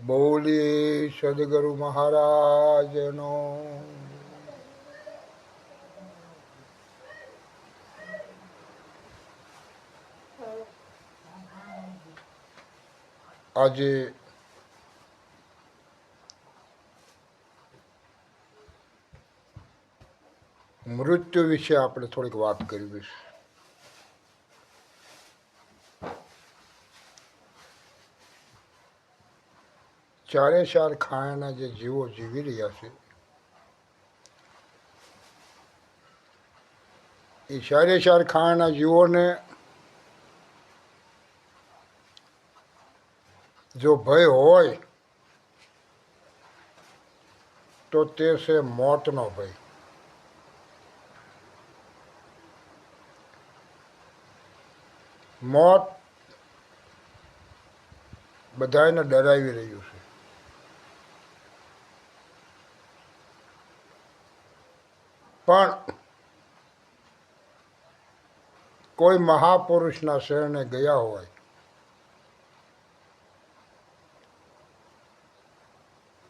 બોલી સદગુરુ મહારાજનો. આજે મૃત્યુ વિશે આપણે થોડીક વાત કરવી છે ચારે ચાર ખાયાના જે જીવો જીવી રહ્યા છે, એ ચારે ચાર ખાયાના જીવોને જો ભય હોય, તો તે છે મોતનો ભય. મોત બધાને ડરાવી રહ્યું છે. પણ કોઈ મહાપુરુષના શરણે ગયા હોય,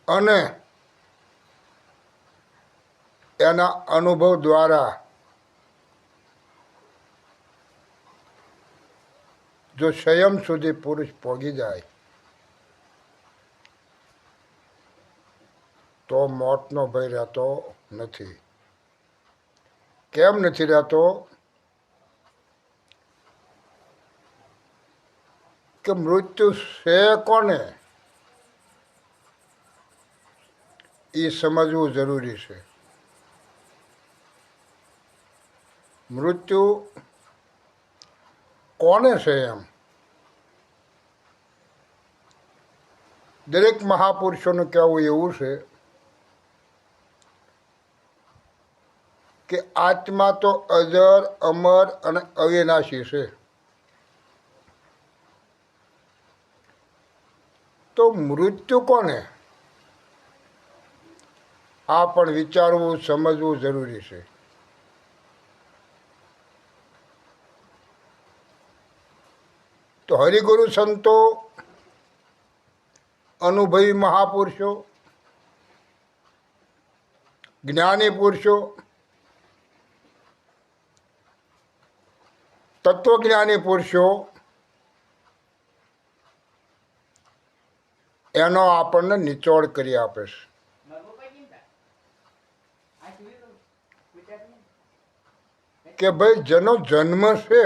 અને એના અનુભવ દ્વારા જો સંયમ સુધી પુરુષ પહોંચી જાય, તો મોતનો ભય રહેતો નથી. કેમ નથી રહેતો? કે મૃત્યુ છે કોને? એ સમજવું જરૂરી છે. મૃત્યુ કોને છે એમ? દરેક મહાપુરુષોનું કહેવું એવું છે કે આત્મા તો અજર અમર અને અવિનાશી છે. તો મૃત્યુ કોને? આ પણ વિચારવું, સમજવું જરૂરી છે. તો હરિગુરુ સંતો, અનુભવી મહાપુરુષો, જ્ઞાની પુરુષો તત્વજ્ઞાની પુરુષો, એનો આપણને નિચોડ કરી આપે છે. કે ભાઈ, જેનો જન્મ છે,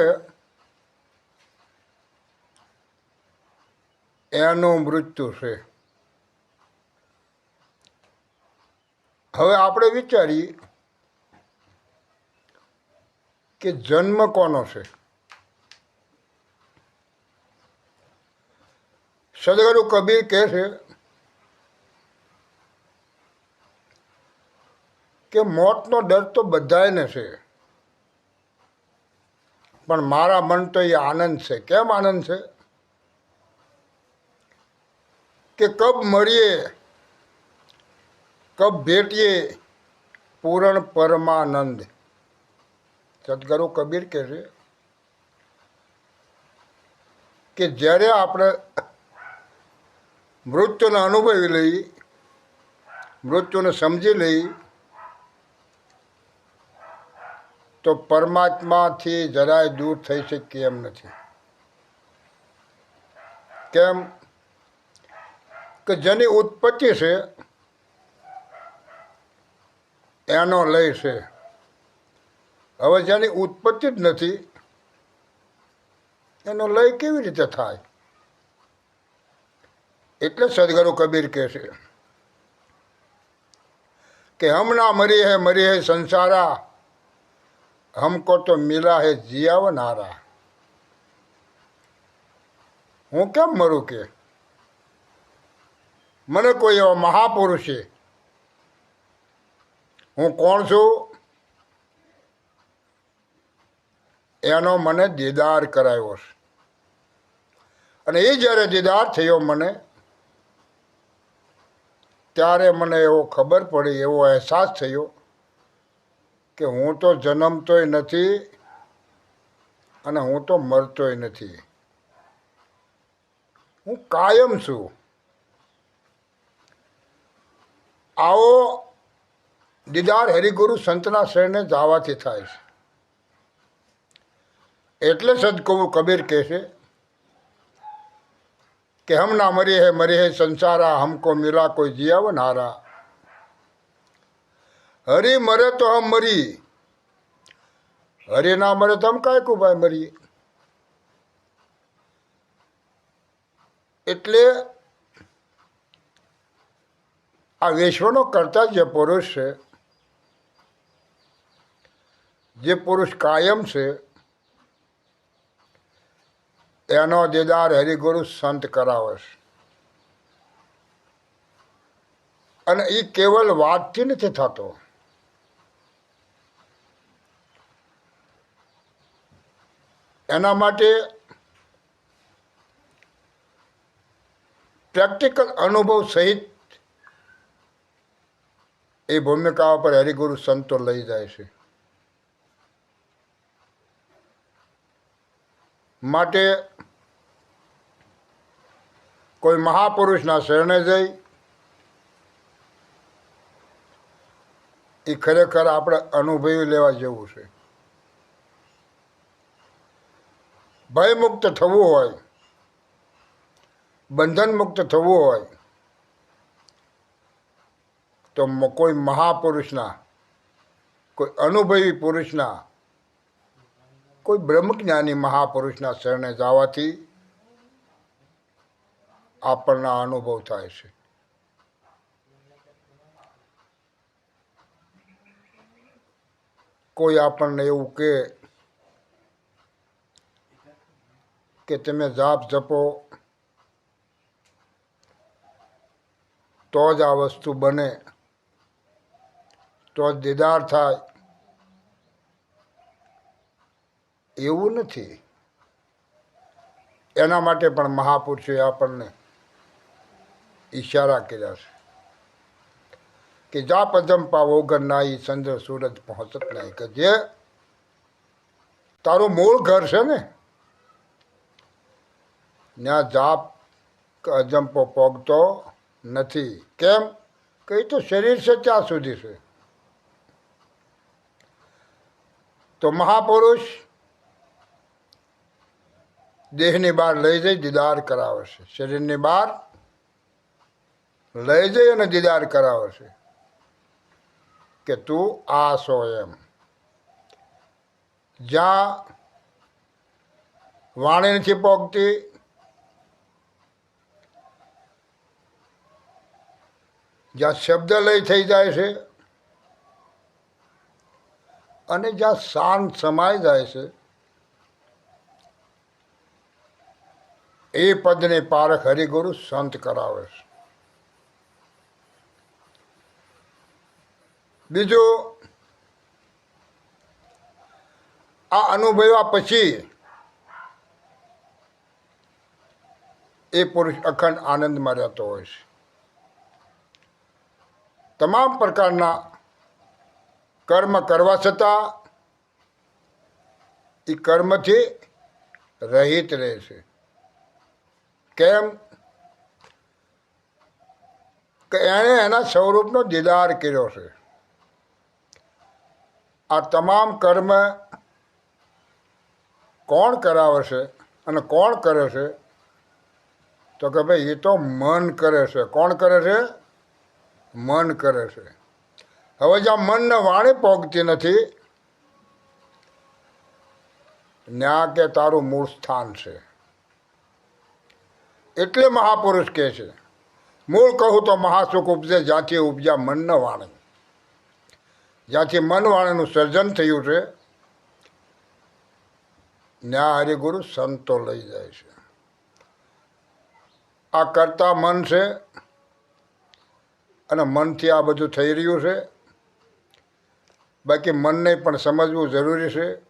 એનું મૃત્યુ છે. હવે આપણે વિચારીએ કે જન્મ કોનો છે? સદગુરુ કબીર કહે છે કે મોતનો ડર તો બધાને છે પણ મારા મન તો એ આનંદ છે કેમ આનંદ છે કે કબ મળીએ કબ ભેટીએ પૂરણ પરમાનંદ સદગુરુ કબીર કહે છે કે જ્યારે આપણે મૃત્યુને અનુભવી લઈ, મૃત્યુને સમજી લઈ, તો પરમાત્માથી જરાય દૂર થઈ શકીએ એમ નથી. કેમ કે જેની ઉત્પત્તિ છે, એનો લય છે. હવે જેની ઉત્પત્તિ જ નથી, એનો લય કેવી રીતે થાય? એટલે સદગુરુ કબીર કહે છે કે હમ ના મરી હે મરી હે સંસારા, હમકો તો મિલા હે જીયાવનારા. હું કેમ મરું કે? મને કોઈ એવા છે. હું કોણ છું? એનો મને દીદાર કરાવ્યો છે. અને એ જ્યારે દીદાર થયો મને ત્યારે મને એવો ખબર પડી, એવો અહેસાસ થયો કે હું તો જન્મતોય નથી અને હું તો મરતોય નથી. હું કાયમ છું. આવો દીદાર હરિગુરુ સંતના શરણે જવાથી થાય છે. એટલે સદકવું કબીર કહે છે કે હમ ના મરી હે મરી હે સંસારા, હમકો મિલા કોઈ જીયાવ નારા હરી મરે તો હમ મરી. હરી ના મરે તો હમ કાંઈ કો ભાઈ મરીએ એટલે આ વિશ્વનો કરતા જે પુરુષ છે, જે પુરુષ કાયમ છે એનો દીદાર હરિગુરુ સંત કરાવે છે અને એ કેવલ વાતથી નથી થતો. એના માટે પ્રેક્ટિકલ અનુભવ સહિત એ ભૂમિકાઓ પર હરિગુરુ સંતો લઈ જાય છે. માટે કોઈ મહાપુરુષના શરણે જઈ એ ખરેખર આપણે અનુભવી લેવા જેવું છે. ભયમુક્ત થવું હોય બંધન મુક્ત થવું હોય, તો કોઈ મહાપુરુષના, કોઈ અનુભવી પુરુષના કોઈ બ્રહ્મજ્ઞાની મહાપુરુષના શરણે જવાથી આપણને અનુભવ થાય છે. કોઈ આપણને એવું કે કે તમે જાપ જપો તો જ આ વસ્તુ બને, તો જ દીદાર થાય એવું નથી. એના માટે પણ મહાપુરુષોએ આપણને ઈશારા કર્યા છે કે જા પજંપા વગર નાઈ ચંદ્ર સૂરજ પહોંચત નહીં કે જે તારું મૂળ ઘર છે ને, ત્યાં જાપ અજંપો પોગતો નથી. કેમ? કઈ તો શરીર છે ત્યાં સુધી છે. તો મહાપુરુષ દેહની બહાર લઈ જઈ, દીદાર કરાવે છે શરીરની બહાર લઈ જઈ અને દીદાર કરાવે છે કે તું આ છો એમ. જ્યાં વાણી નથી પોગતી. જ્યાં શબ્દ લય થઈ જાય છે અને જ્યાં શાંત સમાઈ જાય છે એ પદને પારખ હરિગુરુ સંત કરાવે છે. બીજું, આ અનુભવ્યા પછી એ પુરુષ અખંડ આનંદમાં રહેતો હોય છે. તમામ પ્રકારના કર્મ કરવા છતાં એ કર્મથી રહિત રહે છે. કેમ? કે એણે એના સ્વરૂપનો દીદાર કર્યો છે. આ તમામ કર્મ કોણ કરાવે છે અને કોણ કરે છે? તો કે ભાઈ, એ તો મન કરે છે. કોણ કરે છે? મન કરે છે. હવે જ્યાં મનને વાણી પોગતી નથી ન્યા કે તારું મૂળ સ્થાન છે. એટલે મહાપુરુષ કહે છે. મૂળ કહું તો મહાસુખ ઉપજે, જ્યાંથી ઉપજા મન વાણી. જ્યાંથી મન વાણીનું સર્જન થયું છે, ન્યા હરિગુરુ સંતો લઈ જાય છે. આ કરતા મન છે, અને મનથી આ બધું થઈ રહ્યું છે. બાકી મનને પણ સમજવું જરૂરી છે.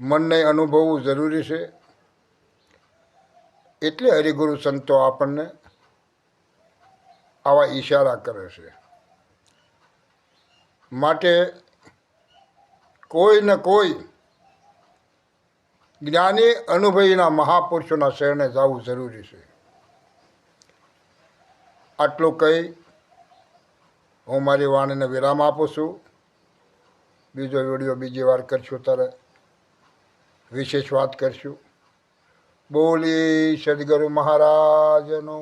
મનને અનુભવવું જરૂરી છે. એટલે હરિગુરુ સંતો આપણને આવા ઈશારા કરે છે. માટે કોઈ ને કોઈ જ્ઞાની અનુભવીના મહાપુરુષોના શરણે જવું જરૂરી છે. આટલું કહી હું મારી વાણીને વિરામ આપું છું. બીજો વીડિયો બીજી વાર કરશું ત્યારે વિશેષ વાત કરશું. બોલી સદગુરુ મહારાજનો.